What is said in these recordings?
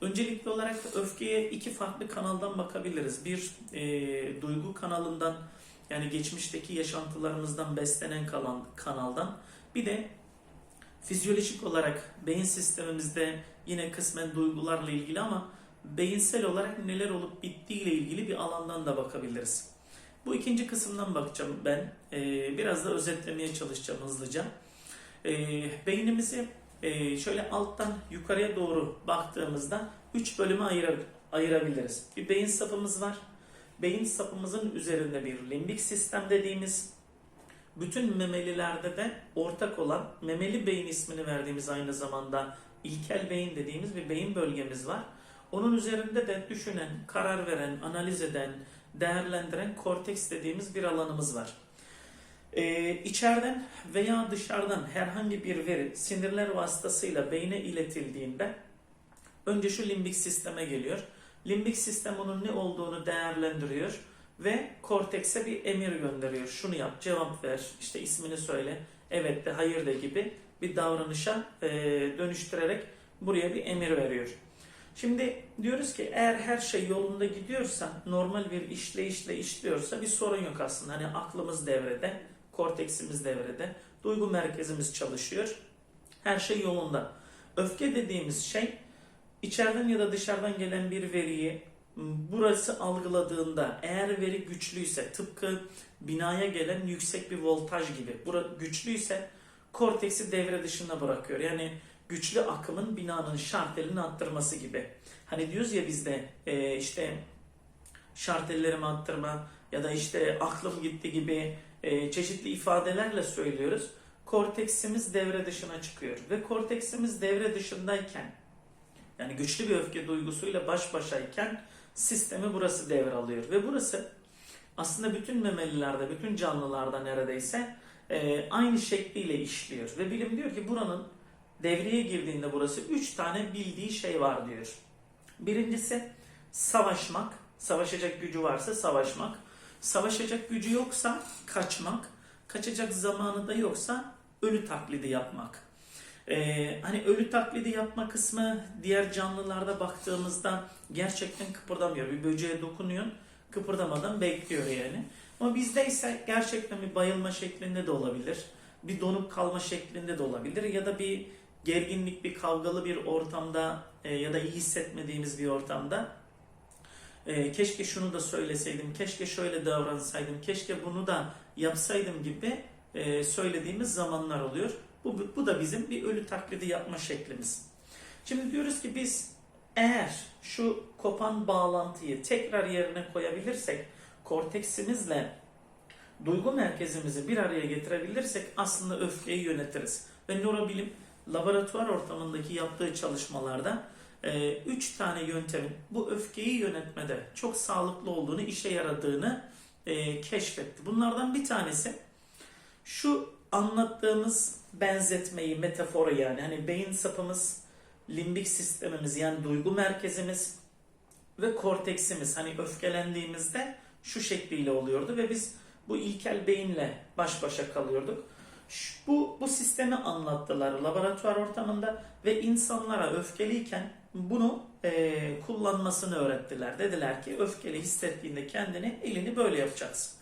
Öncelikli olarak öfkeye iki farklı kanaldan bakabiliriz. Bir e, duygu kanalından yani geçmişteki yaşantılarımızdan beslenen kalan kanaldan bir de fizyolojik olarak beyin sistemimizde yine kısmen duygularla ilgili ama beyinsel olarak neler olup bittiği ile ilgili bir alandan da bakabiliriz. Bu ikinci kısımdan bakacağım ben. E, biraz da özetlemeye çalışacağım hızlıca. E, beynimizi e, şöyle alttan yukarıya doğru baktığımızda üç bölüme ayıra, ayırabiliriz. Bir beyin sapımız var. Beyin sapımızın üzerinde bir limbik sistem dediğimiz bütün memelilerde de ortak olan memeli beyin ismini verdiğimiz aynı zamanda ilkel beyin dediğimiz bir beyin bölgemiz var. Onun üzerinde de düşünen, karar veren, analiz eden, değerlendiren korteks dediğimiz bir alanımız var. Ee, içeriden veya dışarıdan herhangi bir veri sinirler vasıtasıyla beyne iletildiğinde önce şu limbik sisteme geliyor. Limbik sistem onun ne olduğunu değerlendiriyor ve kortekse bir emir gönderiyor. Şunu yap, cevap ver, işte ismini söyle, evet de, hayır de gibi bir davranışa e, dönüştürerek buraya bir emir veriyor. Şimdi diyoruz ki eğer her şey yolunda gidiyorsa, normal bir işleyişle işliyorsa bir sorun yok aslında. Hani aklımız devrede, korteksimiz devrede, duygu merkezimiz çalışıyor. Her şey yolunda. Öfke dediğimiz şey içeriden ya da dışarıdan gelen bir veriyi burası algıladığında eğer veri güçlüyse tıpkı binaya gelen yüksek bir voltaj gibi bura güçlüyse korteksi devre dışına bırakıyor. Yani güçlü akımın binanın şartelini arttırması gibi. Hani diyoruz ya bizde e, işte şartellerimi arttırma ya da işte aklım gitti gibi e, çeşitli ifadelerle söylüyoruz. Korteksimiz devre dışına çıkıyor. Ve korteksimiz devre dışındayken yani güçlü bir öfke duygusuyla baş başayken sistemi burası devralıyor. Ve burası aslında bütün memelilerde, bütün canlılarda neredeyse e, aynı şekliyle işliyor. Ve bilim diyor ki buranın devreye girdiğinde burası üç tane bildiği şey var diyor. Birincisi savaşmak, savaşacak gücü varsa savaşmak, savaşacak gücü yoksa kaçmak, kaçacak zamanı da yoksa ölü taklidi yapmak. Ee, hani ölü taklidi yapma kısmı diğer canlılarda baktığımızda gerçekten kıpırdamıyor. Bir böceğe dokunuyorsun kıpırdamadan bekliyor yani. Ama bizde ise gerçekten bir bayılma şeklinde de olabilir. Bir donup kalma şeklinde de olabilir. Ya da bir gerginlik, bir kavgalı bir ortamda e, ya da iyi hissetmediğimiz bir ortamda e, keşke şunu da söyleseydim, keşke şöyle davransaydım, keşke bunu da yapsaydım gibi e, söylediğimiz zamanlar oluyor. Bu, bu da bizim bir ölü taklidi yapma şeklimiz. Şimdi diyoruz ki biz eğer şu kopan bağlantıyı tekrar yerine koyabilirsek, korteksimizle duygu merkezimizi bir araya getirebilirsek aslında öfkeyi yönetiriz. Ve nörobilim laboratuvar ortamındaki yaptığı çalışmalarda 3 tane yöntemin bu öfkeyi yönetmede çok sağlıklı olduğunu, işe yaradığını e, keşfetti. Bunlardan bir tanesi şu anlattığımız benzetmeyi, metaforu yani hani beyin sapımız, limbik sistemimiz yani duygu merkezimiz ve korteksimiz hani öfkelendiğimizde şu şekliyle oluyordu ve biz bu ilkel beyinle baş başa kalıyorduk. Bu, bu sistemi anlattılar laboratuvar ortamında ve insanlara öfkeliyken bunu e, kullanmasını öğrettiler. Dediler ki öfkeli hissettiğinde kendini elini böyle yapacaksın.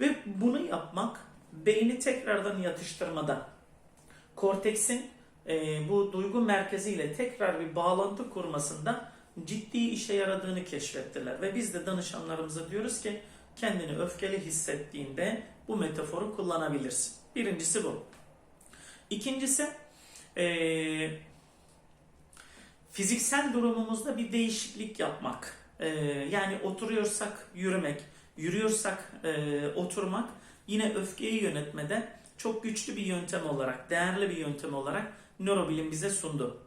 Ve bunu yapmak beyni tekrardan yatıştırmada korteksin e, bu duygu merkeziyle tekrar bir bağlantı kurmasında ciddi işe yaradığını keşfettiler. Ve biz de danışanlarımıza diyoruz ki kendini öfkeli hissettiğinde bu metaforu kullanabilirsin. Birincisi bu. İkincisi e, fiziksel durumumuzda bir değişiklik yapmak. E, yani oturuyorsak yürümek, yürüyorsak e, oturmak yine öfkeyi yönetmede çok güçlü bir yöntem olarak, değerli bir yöntem olarak nörobilim bize sundu.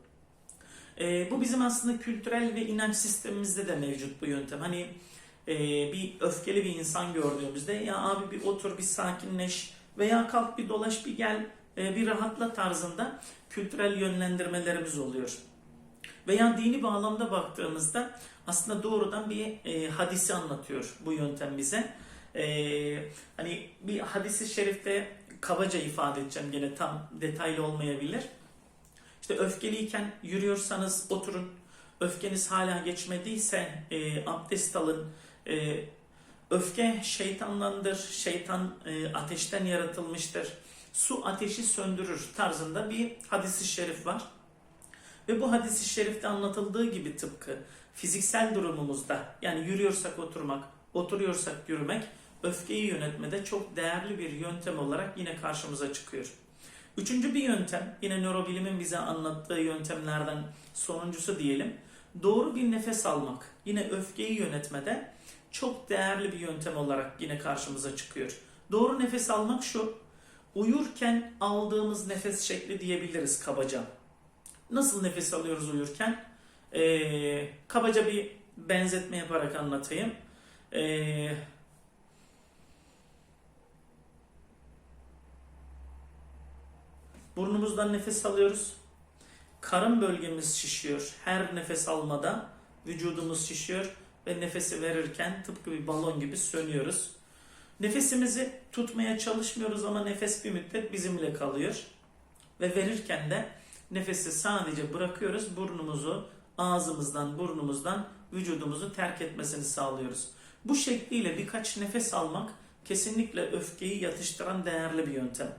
E, bu bizim aslında kültürel ve inanç sistemimizde de mevcut bu yöntem. Hani e, bir öfkeli bir insan gördüğümüzde ya abi bir otur bir sakinleş veya kalk bir dolaş bir gel e, bir rahatla tarzında kültürel yönlendirmelerimiz oluyor. Veya dini bağlamda baktığımızda aslında doğrudan bir e, hadisi anlatıyor bu yöntem bize. E, hani bir hadisi şerifte kabaca ifade edeceğim gene tam detaylı olmayabilir. İşte öfkeliyken yürüyorsanız oturun, öfkeniz hala geçmediyse e, abdest alın. E, öfke şeytandandır. Şeytan e, ateşten yaratılmıştır. Su ateşi söndürür tarzında bir hadisi şerif var. Ve bu hadisi şerifte anlatıldığı gibi tıpkı fiziksel durumumuzda yani yürüyorsak oturmak, oturuyorsak yürümek öfkeyi yönetmede çok değerli bir yöntem olarak yine karşımıza çıkıyor. Üçüncü bir yöntem, yine nörobilimin bize anlattığı yöntemlerden sonuncusu diyelim. Doğru bir nefes almak. Yine öfkeyi yönetmede çok değerli bir yöntem olarak yine karşımıza çıkıyor. Doğru nefes almak şu. Uyurken aldığımız nefes şekli diyebiliriz kabaca. Nasıl nefes alıyoruz uyurken? Ee, kabaca bir benzetme yaparak anlatayım. Ee, burnumuzdan nefes alıyoruz. Karın bölgemiz şişiyor. Her nefes almada vücudumuz şişiyor ve nefesi verirken tıpkı bir balon gibi sönüyoruz. Nefesimizi tutmaya çalışmıyoruz ama nefes bir müddet bizimle kalıyor. Ve verirken de nefesi sadece bırakıyoruz. Burnumuzu ağzımızdan, burnumuzdan vücudumuzu terk etmesini sağlıyoruz. Bu şekliyle birkaç nefes almak kesinlikle öfkeyi yatıştıran değerli bir yöntem.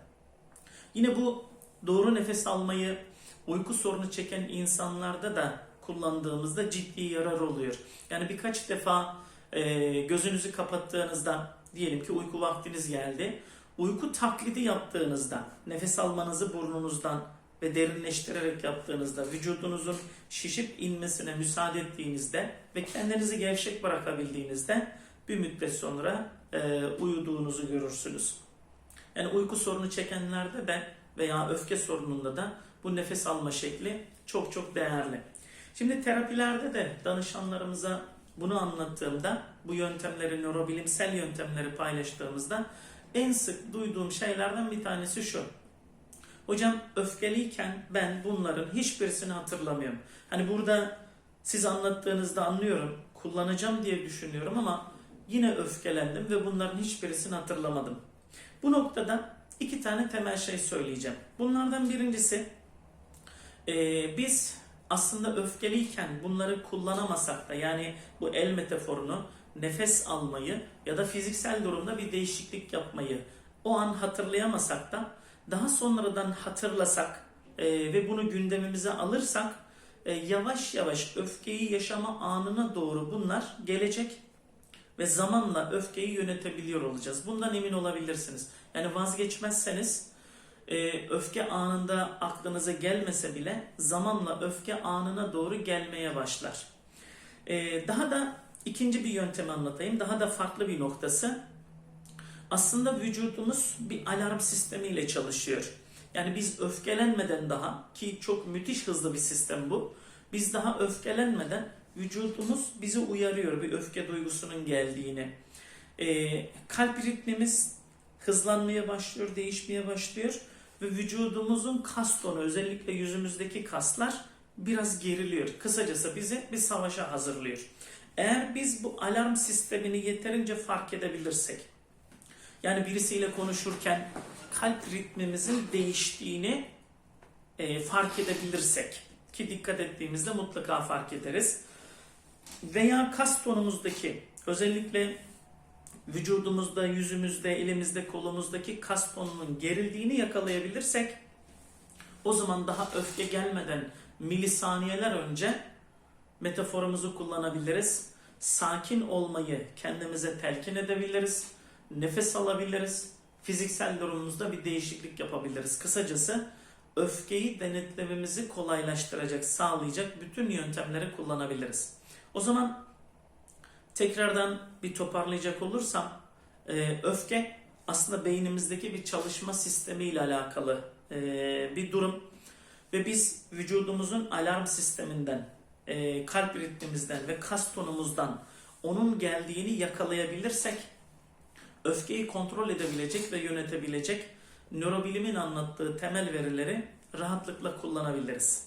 Yine bu doğru nefes almayı uyku sorunu çeken insanlarda da kullandığımızda ciddi yarar oluyor. Yani birkaç defa e, gözünüzü kapattığınızda diyelim ki uyku vaktiniz geldi. Uyku taklidi yaptığınızda nefes almanızı burnunuzdan ve derinleştirerek yaptığınızda vücudunuzun şişip inmesine müsaade ettiğinizde ve kendinizi gevşek bırakabildiğinizde bir müddet sonra e, uyuduğunuzu görürsünüz. Yani uyku sorunu çekenlerde de veya öfke sorununda da bu nefes alma şekli çok çok değerli. Şimdi terapilerde de danışanlarımıza bunu anlattığımda, bu yöntemleri, nörobilimsel yöntemleri paylaştığımızda en sık duyduğum şeylerden bir tanesi şu. Hocam öfkeliyken ben bunların hiçbirisini hatırlamıyorum. Hani burada siz anlattığınızda anlıyorum, kullanacağım diye düşünüyorum ama yine öfkelendim ve bunların hiçbirisini hatırlamadım. Bu noktada iki tane temel şey söyleyeceğim. Bunlardan birincisi e, biz aslında öfkeliyken bunları kullanamasak da yani bu el metaforunu nefes almayı ya da fiziksel durumda bir değişiklik yapmayı o an hatırlayamasak da daha sonradan hatırlasak e, ve bunu gündemimize alırsak e, yavaş yavaş öfkeyi yaşama anına doğru bunlar gelecek ve zamanla öfkeyi yönetebiliyor olacağız. Bundan emin olabilirsiniz. Yani vazgeçmezseniz e, öfke anında aklınıza gelmese bile zamanla öfke anına doğru gelmeye başlar. E, daha da ikinci bir yöntem anlatayım. Daha da farklı bir noktası. Aslında vücudumuz bir alarm sistemiyle çalışıyor. Yani biz öfkelenmeden daha ki çok müthiş hızlı bir sistem bu. Biz daha öfkelenmeden vücudumuz bizi uyarıyor bir öfke duygusunun geldiğini. E, kalp ritmimiz hızlanmaya başlıyor, değişmeye başlıyor ve vücudumuzun kas tonu özellikle yüzümüzdeki kaslar biraz geriliyor. Kısacası bizi bir savaşa hazırlıyor. Eğer biz bu alarm sistemini yeterince fark edebilirsek, yani birisiyle konuşurken kalp ritmimizin değiştiğini e, fark edebilirsek, ki dikkat ettiğimizde mutlaka fark ederiz. Veya kas tonumuzdaki özellikle vücudumuzda, yüzümüzde, elimizde, kolumuzdaki kas tonunun gerildiğini yakalayabilirsek o zaman daha öfke gelmeden milisaniyeler önce metaforumuzu kullanabiliriz. Sakin olmayı kendimize telkin edebiliriz. Nefes alabiliriz. Fiziksel durumumuzda bir değişiklik yapabiliriz. Kısacası öfkeyi denetlememizi kolaylaştıracak, sağlayacak bütün yöntemleri kullanabiliriz. O zaman tekrardan bir toparlayacak olursam e, öfke aslında beynimizdeki bir çalışma sistemi ile alakalı e, bir durum ve biz vücudumuzun alarm sisteminden, e, kalp ritmimizden ve kas tonumuzdan onun geldiğini yakalayabilirsek öfkeyi kontrol edebilecek ve yönetebilecek nörobilimin anlattığı temel verileri rahatlıkla kullanabiliriz.